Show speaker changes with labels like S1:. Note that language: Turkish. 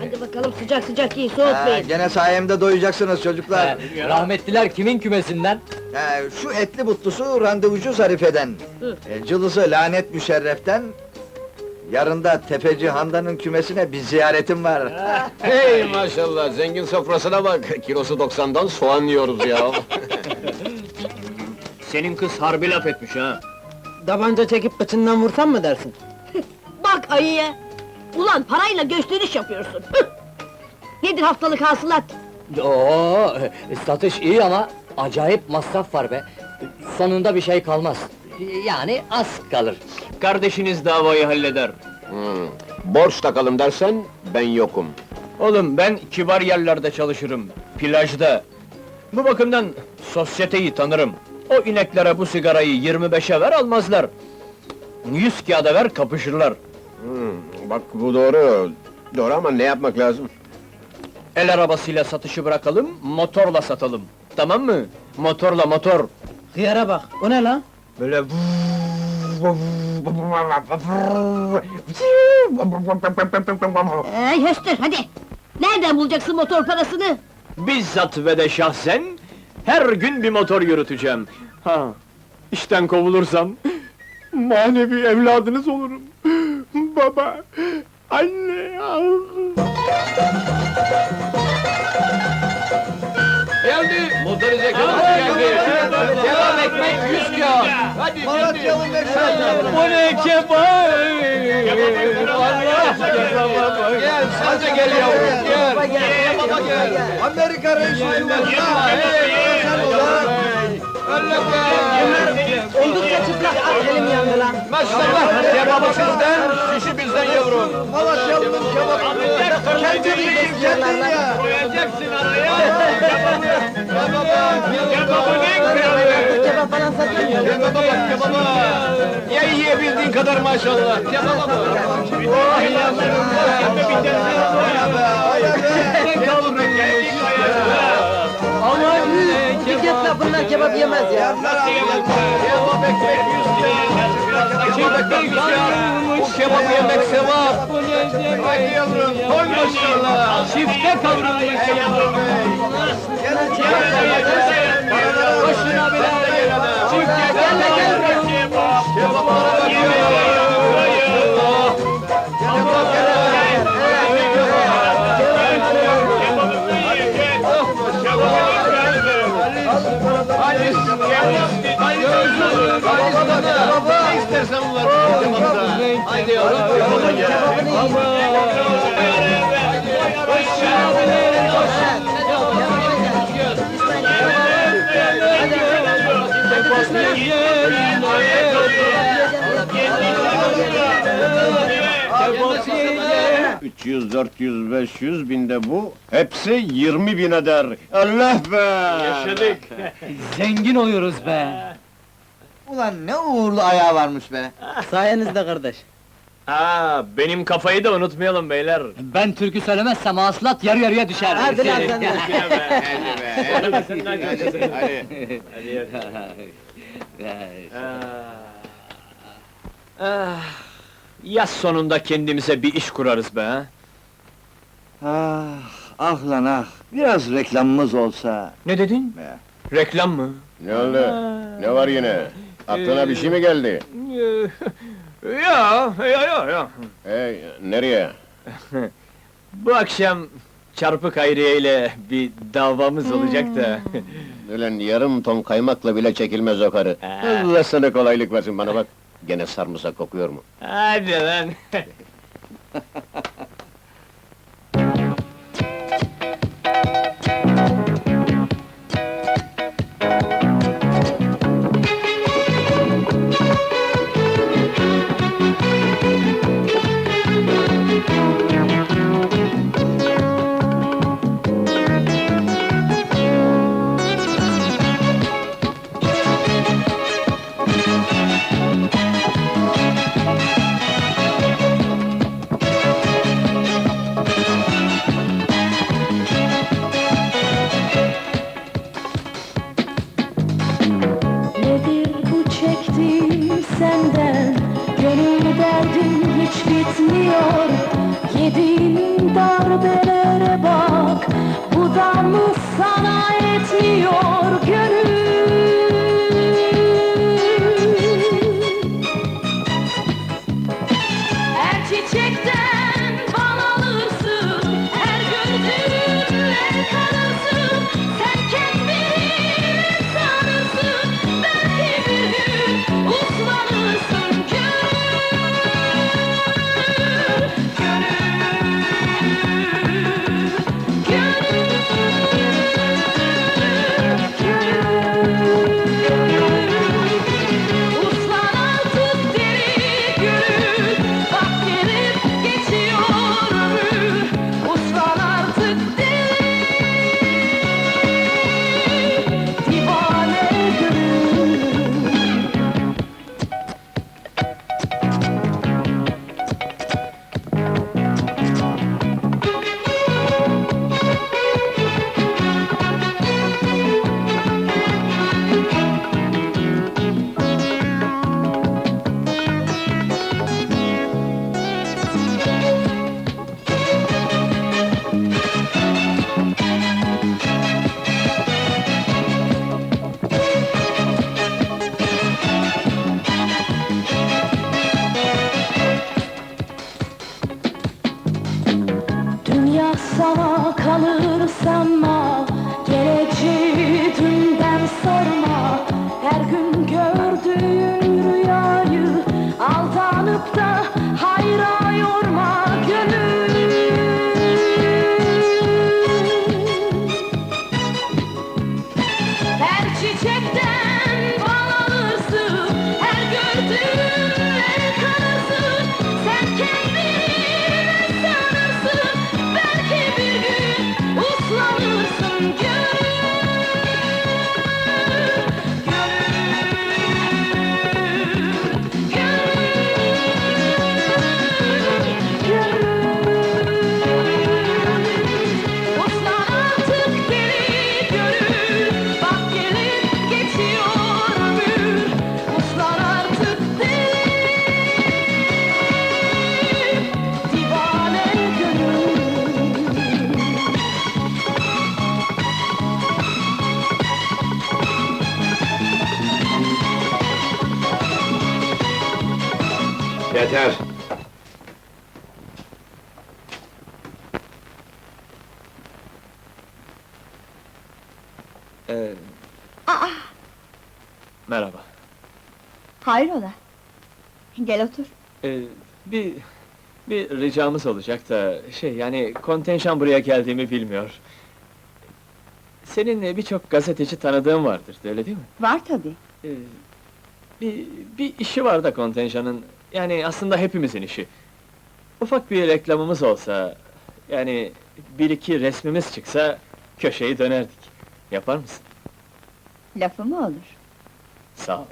S1: Hadi bakalım sıcak sıcak yiyin,
S2: Ha,
S1: soğutmayın.
S2: gene sayemde doyacaksınız çocuklar.
S3: Rahmetliler kimin kümesinden?
S2: Ha, şu etli butlusu randevucu Zarife'den.
S1: Hı.
S2: E, cılızı lanet müşerreften. Yarın da tefeci Handan'ın kümesine bir ziyaretim var.
S4: Hey maşallah, zengin sofrasına bak. Kilosu 90'dan soğan yiyoruz ya.
S5: Senin kız harbi laf etmiş ha.
S3: Tabanca çekip kıçından vursan mı dersin?
S1: Bak ayıya! Ulan parayla gösteriş yapıyorsun! Nedir haftalık hasılat?
S3: Oo, satış iyi ama acayip masraf var be. Sonunda bir şey kalmaz. Yani az kalır.
S5: Kardeşiniz davayı halleder.
S4: Hmm. Borç takalım dersen, ben yokum.
S5: Oğlum ben kibar yerlerde çalışırım. Plajda. Bu bakımdan sosyeteyi tanırım. O ineklere bu sigarayı 25'e ver almazlar. 100 kağıda ver kapışırlar.
S4: Hmm. Bak bu doğru. Doğru ama ne yapmak lazım?
S5: El arabasıyla satışı bırakalım, motorla satalım. Tamam mı? Motorla motor.
S3: Hıyara bak, o ne lan?
S5: Böyle
S1: Ey höstür hadi! Nereden bulacaksın motor parasını?
S5: bizzat ve de şahsen her gün bir motor yürüteceğim. Ha, işten kovulursam manevi evladınız olurum. Baba, anne. Geldi. Motorize kebap geldi. Kebap ekmek 100 kağıt. Hadi
S2: Malatyalı meşhur.
S5: Bu ne kebap? Allah.
S2: Gel,
S5: Sen de gel yavrum, gel.
S2: Gel baba gel. Amerika reisi
S3: Oldukça çıplak, al elim yandı lan.
S5: Maşallah kebabı sizden, şişi bizden yavrum.
S2: Malatyalı'nın kebabı. Kendini kendin ya.
S5: Koyacaksın araya. Kebabı
S3: falan satılmıyor.
S5: Kebaba bak kebaba. Ye yiyebildiğin kadar maşallah. Kebaba bak. Oh yavrum. Yavrum ayağa. Aman
S3: Şirketle bunlar kebap yemez ya.
S5: Kebap ekmek yüz lira. Kebap ekmek. Bu kebabı yemek sevap. Hadi yavrum. Koy maşallah. Çifte kavrulmuş kebap. Başına Hadi Hadi Ne istersen var. Haydi yavrum. Kebaba gel.
S4: Üç 300, 400, 500 binde bu, hepsi 20 bin eder. Allah be!
S5: Yaşadık.
S3: Zengin oluyoruz be.
S2: Ulan ne uğurlu ayağı varmış be.
S3: Sayenizde kardeş.
S5: Aa, benim kafayı da unutmayalım beyler.
S3: Ben türkü söylemezsem hasılat yarı yarıya düşer. Hadi lan sen de.
S4: Hadi be! Hadi.
S5: Ah, yaz sonunda kendimize bir iş kurarız be ha?
S2: Ah, ah lan ah. Biraz reklamımız olsa.
S5: Ne dedin?
S2: Be.
S5: Reklam mı?
S4: Ne oldu? Ne var yine? Aklına bir şey mi geldi?
S5: ya, ya, ya, ya.
S4: Hey, nereye?
S5: Bu akşam çarpık Hayriye ile bir davamız olacak da.
S4: Ulan yarım ton kaymakla bile çekilmez o karı. Allah sana kolaylık versin bana bak. Gene sarımsak kokuyor mu?
S5: Hadi lan.
S6: bitmiyor Yediğin darbelere bak. Bu da mı sana etmiyor gönül
S2: Yeter!
S5: Ee, merhaba.
S1: Hayrola? Gel otur.
S5: Ee, bir bir ricamız olacak da şey yani kontenjan buraya geldiğimi bilmiyor. Senin e, birçok gazeteci tanıdığın vardır, öyle değil mi?
S1: Var tabii.
S5: Ee, bir bir işi var da kontenjanın. Yani aslında hepimizin işi. Ufak bir reklamımız olsa, yani bir iki resmimiz çıksa köşeyi dönerdik. Yapar mısın?
S1: Lafı mı olur?
S5: Sağ ol.